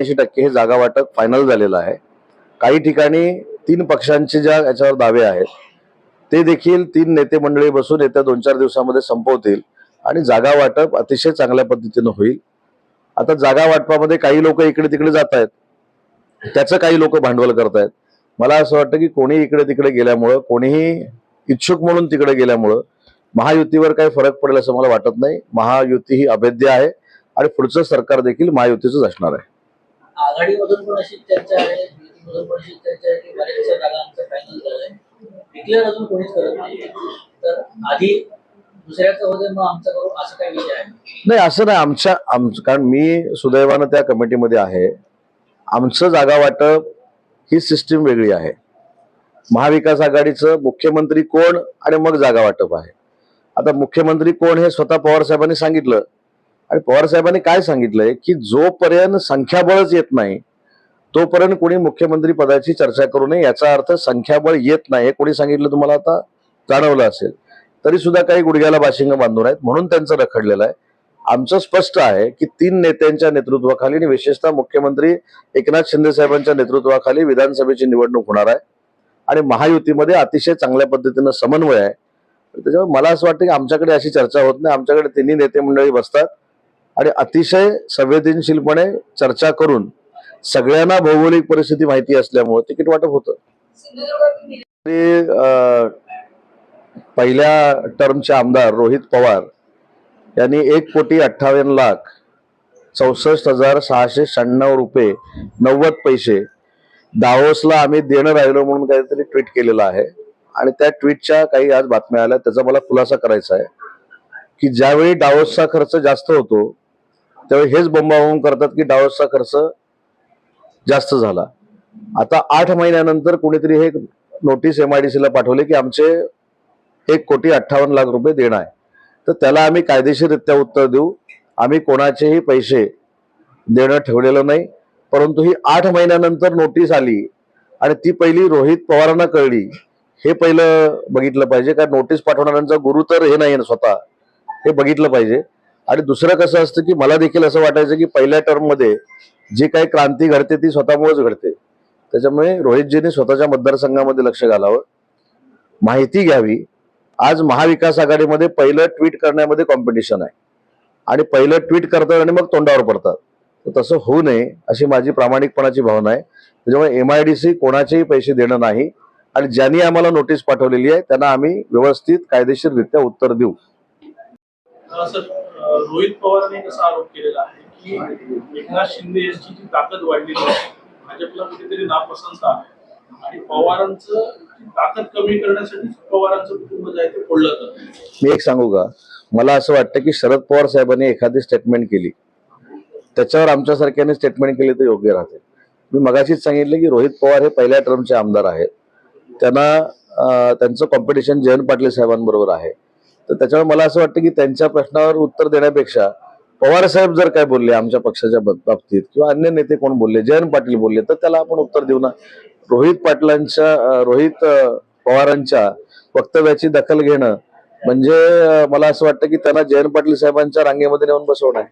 ऐंशी टक्के हे जागा वाटप फायनल झालेलं आहे. काही ठिकाणी तीन पक्षांचे ज्या याच्यावर दावे आहेत ते देखील तीन नेते मंडळी बसून येत्या दोन चार दिवसामध्ये संपवतील आणि जागा वाटप अतिशय चांगल्या पद्धतीनं होईल. आता जागा वाटपामध्ये काही लोक इकडे तिकडे जात आहेत त्याचं काही लोक भांडवल करतायत. मला असं वाटतं की कोणी इकडे तिकडे गेल्यामुळं कोणीही इच्छुक म्हणून तिकडे गेल्यामुळं महायुतीवर काही फरक पडेल असं मला वाटत नाही. महायुती ही अभेद्य आहे आणि पुढचं सरकार देखील महायुतीचंच असणार आहे. आघाडीमधून पण अशी चर्चा आहे युतीमधून पण अशी चर्चा आहे की बऱ्याचशा जागा आमचं फायनल झालंय. डिक्लेअर अजून कोणीच करत नाही. तर आधी दुसऱ्याचं होते मग आमचं करू असं काही विषय आहे. नाही असं नाही. आमच्या आमचं कारण मी सुदैवानं त्या कमिटीमध्ये आहे. आमचं जागा वाटप ही सिस्टीम वेगळी आहे. महाविकास आघाडीचं मुख्यमंत्री कोण आणि मग जागा वाटप आहे. आता मुख्यमंत्री कोण हे स्वतः पवार साहेबांनी सांगितलं. आणि पवार साहेबांनी काय सांगितलंय की जोपर्यंत संख्याबळच येत नाही तोपर्यंत कोणी मुख्यमंत्री पदाची चर्चा करू नये. याचा अर्थ संख्याबळ येत नाही हे कोणी सांगितलं तुम्हाला आता? जाणवलं असेल. तरी सुद्धा काही गुडघ्याला बाशिंग बांधून आहेत म्हणून त्यांचं रखडलेलं आहे. आमचं स्पष्ट आहे की तीन नेत्यांच्या नेतृत्वाखाली आणि विशेषतः मुख्यमंत्री एकनाथ शिंदे साहेबांच्या नेतृत्वाखाली विधानसभेची निवडणूक होणार आहे. आणि महायुतीमध्ये अतिशय चांगल्या पद्धतीनं समन्वय आहे. त्याच्यामुळे मला असं वाटतं की आमच्याकडे अशी चर्चा होत नाही. आमच्याकडे तिन्ही नेते मंडळी बसतात. आणि अतिशय संवेदनशीलपणे चर्चा करून सगळ्यांना भौगोलिक परिस्थिती माहिती असल्यामुळे तिकीट वाटप होतं. पहिल्या टर्मचे आमदार रोहित पवार यांनी एक कोटी अठ्ठावन्न लाख चौसष्ट हजार सहाशे शहाण्णव रुपये नव्वद पैसे दावोसला आम्ही देणं राहिलो म्हणून काहीतरी ट्विट केलेलं आहे. आणि त्या ट्विटच्या काही आज बातम्या आल्या त्याचा मला खुलासा करायचा आहे. की ज्यावेळी डावोसचा खर्च जास्त होतो त्यावेळी हेच बोंबाबोंब करतात की डावोसचा खर्च जास्त झाला. आता आठ महिन्यानंतर कुणीतरी हे नोटीस एमआयडीसीला पाठवले की आमचे एक कोटी अठ्ठावन्न लाख रुपये देणं आहे. तर त्याला आम्ही कायदेशीररित्या उत्तर देऊ. आम्ही कोणाचेही पैसे देणं ठेवलेलं नाही. परंतु ही आठ महिन्यानंतर नोटीस आली आणि ती पहिली रोहित पवारांना कळली. हे पहिलं बघितलं पाहिजे. कारण नोटीस पाठवणाऱ्यांचा गुरु तर हे नाही ना स्वतः. हे बघितलं पाहिजे. आणि दुसरं कसं असतं की मला देखील असं वाटायचं की पहिल्या टर्ममध्ये जी काही क्रांती घडते ती स्वतःमुळेच घडते. त्याच्यामुळे रोहितजींनी स्वतःच्या मतदारसंघामध्ये लक्ष घालावं. माहिती घ्यावी. आज महाविकास आघाडीमध्ये पहिलं ट्विट करण्यामध्ये कॉम्पिटिशन आहे. आणि पहिलं ट्विट करतात आणि मग तोंडावर पडतात. तर तसं होऊ नये अशी माझी प्रामाणिकपणाची भावना आहे. त्याच्यामुळे एम आय डी सी कोणाचेही पैसे देणं नाही. आणि ज्यांनी आम्हाला नोटीस पाठवलेली आहे त्यांना आम्ही व्यवस्थित कायदेशीररित्या उत्तर देऊ. सर रोहित पवारांनी कसा आरोप केलेला आहे की एकनाथ शिंदे यांची जी ताकद वाढलेली आहे भाजपला कुठेतरी नापसंत आहे आणि पवारांचं ताकद कमी करण्यासाठी पवारांचं कुटुंब जे आहे ते फोडलं जातं? मी एक सांगू का? मला असं वाटतं की शरद पवार साहेबांनी एखादी स्टेटमेंट केली. त्याच्यावर आमच्यासारख्याने स्टेटमेंट केली तर योग्य राहते. मी मगाशीच सांगितलं की रोहित पवार हे पहिल्या टर्मचे आमदार आहेत. त्यांना त्यांचं कॉम्पिटिशन जयंत पाटील साहेबांबरोबर आहे. तर त्याच्यामुळे मला असं वाटतं की त्यांच्या प्रश्नावर उत्तर देण्यापेक्षा पवार साहेब जर काय बोलले आमच्या पक्षाच्या बाबतीत किंवा अन्य नेते कोण बोलले जयंत पाटील बोलले तर त्याला आपण उत्तर देऊ ना. रोहित पाटलांच्या रोहित पवारांच्या वक्तव्याची दखल घेणं म्हणजे मला असं वाटतं की त्यांना जयंत पाटील साहेबांच्या रांगेमध्ये नेऊन बसवणं आहे.